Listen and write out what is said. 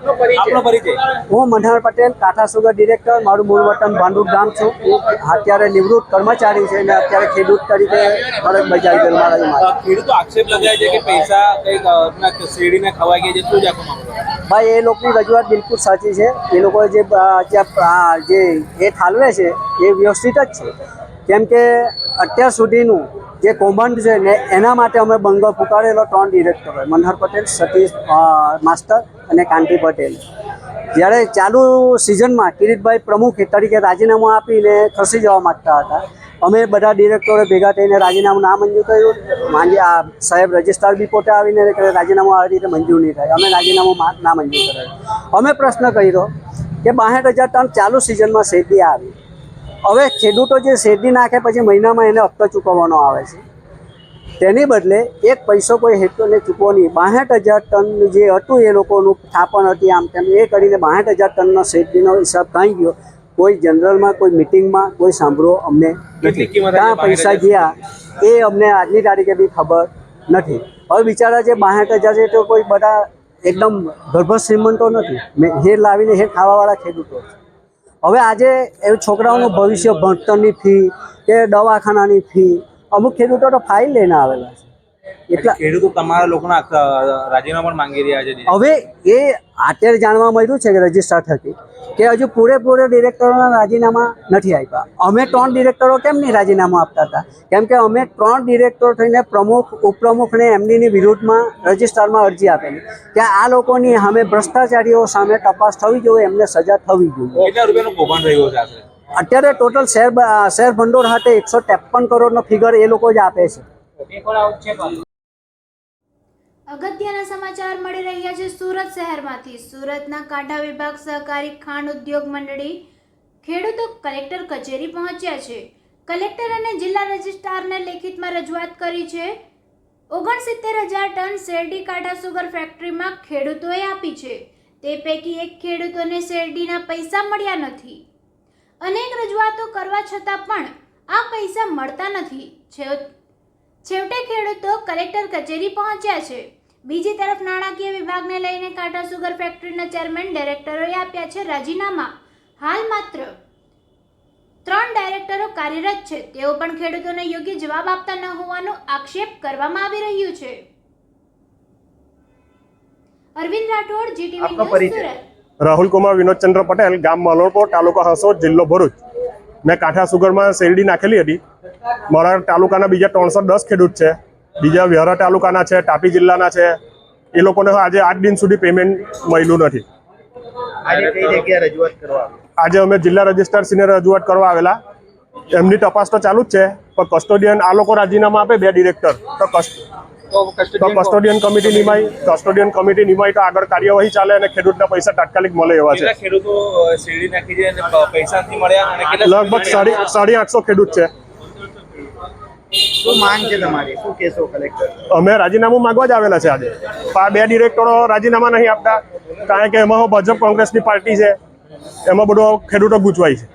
આપનો પરિચય? હું મનહર પટેલ કાંઠા સુગર ડિરેક્ટર મારું મૂળ વતન ભાંડુપ ગામ છું. હું અત્યારે નિવૃત્ત કર્મચારી છે અને અત્યારે ખેડૂત તરીકે ફરજ બજાવી ગયેલ મારા ખેડૂતો આક્ષેપ લગાય છે કે પૈસા કંઈક શેરડીને ખવાઈ ગઈ છે. શું જાખો ભાઈ એ લોકોની રજૂઆત બિલકુલ સાચી છે. એ લોકો જે જે એ ઠાલવે છે એ વ્યવસ્થિત જ છે. કેમ કે અત્યાર સુધીનું જે કૌભાંડ છે ને એના માટે અમે બંગો પુકારેલો ત્રણ ડિરેક્ટરો મનહર પટેલ, સતીશ માસ્ટર અને કાંતિ પટેલ. જ્યારે ચાલુ સિઝનમાં કિરીટભાઈ પ્રમુખ તરીકે રાજીનામું આપીને ખસી જવા માગતા હતા. અમે બધા ડિરેક્ટરો ભેગા થઈને રાજીનામું ના મંજૂર કર્યું. માંજી આ સાહેબ રજિસ્ટ્રાર બી પોતે આવીને રાજીનામું આવી રીતે મંજૂર નહીં થાય. અમે રાજીનામું ના મંજૂર કરાયું અમે પ્રશ્ન કર્યો કે બાસઠ હજાર ટન ચાલુ સિઝનમાં શેરડી આવી. હવે ખેડૂતો જે શેરડી નાખે પછી મહિનામાં એને હપ્તો ચૂકવવાનો આવે છે. તેની બદલે એક પૈસો કોઈ હેતુને ચૂકવો નહીં. બાસઠ હજાર ટન જે હતું એ લોકોનું થાપણ હતી આમ તેમ. એ કરીને બાસઠ હજાર ટનનો શેરડીનો હિસાબ થઈ ગયો. કોઈ જનરલમાં કોઈ મિટિંગમાં કોઈ સાંભળો અમને નથી. ક્યાં પૈસા ગયા એ અમને આજની તારીખે બી ખબર નથી. હવે બિચારા જે બાસઠ હજાર છે તો કોઈ બધા એકદમ ગર્ભ શ્રીમંતો નથી. મેં હેર લાવીને હેર ખાવાવાળા ખેડૂતો છે. હવે આજે એ છોકરાઓનું ભવિષ્ય ભણતરની ફી કે દવાખાનાની ફી અમુક ખેડૂતો તો ફાઇલ લઈને આવેલા છે એટલા ખેડૂતો તમારા લોકોના રાજીનામા પણ માંગી રહ્યા છે. હવે એ અત્યારે જાણવા મળ્યું છે કે રજિસ્ટર થકી કે હજુ પૂરેપૂરો ડિરેક્ટરોના રાજીનામા નથી આપ્યા. અમે ત્રણ ડિરેક્ટરો કેમ નહીં રાજીનામા આપતા હતા? કેમ કે અમે ત્રણ ડિરેક્ટરો થઈને પ્રમુખ ઉપપ્રમુખને એમનીની વિરુદ્ધમાં રજિસ્ટરમાં અરજી આપેલી. કે આ લોકોની સામે ભ્રષ્ટાચારીઓ સામે તપાસ થવી જોઈએ એમને સજા થવી જોઈએ. કેટલા રૂપિયાનું કૌભાંડ રહ્યું છે અત્યારે ટોટલ શેર બ- શેર ભંડોળ હાથે એકસો ત્રેપન કરોડનો ફિગર એ લોકો જ આપે છે. અગત્યના સમાચાર મળી રહ્યા છે સુરત શહેરમાંથી. સુરતના કાંઠા વિભાગ સહકારી ખાંડ ઉદ્યોગ મંડળી ખેડૂતો કલેક્ટર કચેરી પહોંચ્યા છે. કલેક્ટર અને જિલ્લા રજિસ્ટ્રારને લેખિતમાં રજૂઆત કરી છે. ઓગણસિત્તેર હજાર ટન શેરડી કાંઠા સુગર ફેક્ટરીમાં ખેડૂતોએ આપી છે. તે પૈકી એક ખેડૂતોને શેરડીના પૈસા મળ્યા નથી. અનેક રજૂઆતો કરવા છતાં પણ આ પૈસા મળતા નથી. છેવટે ખેડૂતો કલેક્ટર કચેરી પહોંચ્યા છે. બીજી તરફ નાણાકીય વિભાગને લઈને કાંટા સુગર ફેક્ટરીના ચેરમેન ડાયરેક્ટરોએ આપ્યા છે રાજીનામા. હાલ માત્ર ત્રણ ડાયરેક્ટરો કાર્યરત છે. તેઓ પણ ખેડૂતોને યોગ્ય જવાબ આપતા ન હોવાનો આક્ષેપ કરવામાં આવી રહ્યું છે. Arvind Rathod GTV news Surat. Rahul Kumar Vinodchandra Patel ગામ મલોરપોર તાલુકો હાંસોદ જિલ્લો ભરૂચ. મેં કાંઠા સુગરમાં શેરડી નાખેલી હતી. મારા તાલુકાના બીજા ત્રણસો દસ ખેડૂત છે. બીજા વ્યારા તાલુકાના છે તાપી જિલ્લાના છે. એ લોકોને આજે આઠ દિન સુધી પેમેન્ટ મળ્યું નથી. આજે અમે જિલ્લા રજિસ્ટ્રારશ્રીને રજૂઆત કરવા આવેલા. એમની તપાસ તો ચાલુ જ છે પણ કસ્ટોડિયન આ લોકો રાજીનામા આપે બે ડિરેક્ટર તો કસ્ટોડિયન કમિટી નિમાય કસ્ટોડિયન કમિટી નિમાય તો આગળ કાર્યવાહી ચાલે અને ખેડૂતના પૈસા તાત્કાલિક મળે એવા છે. લગભગ સાડી સાડી આઠસો ખેડૂત છે. શું અમે રાજીનામું માંગવા જ આવેલા છે આજે. બે ડિરેક્ટરો રાજીનામા નહીં આપતા, કારણ કે એમાં ભાજપ કોંગ્રેસની પાર્ટી છે. એમાં બધો ખેડૂતો ગૂંચવાય છે.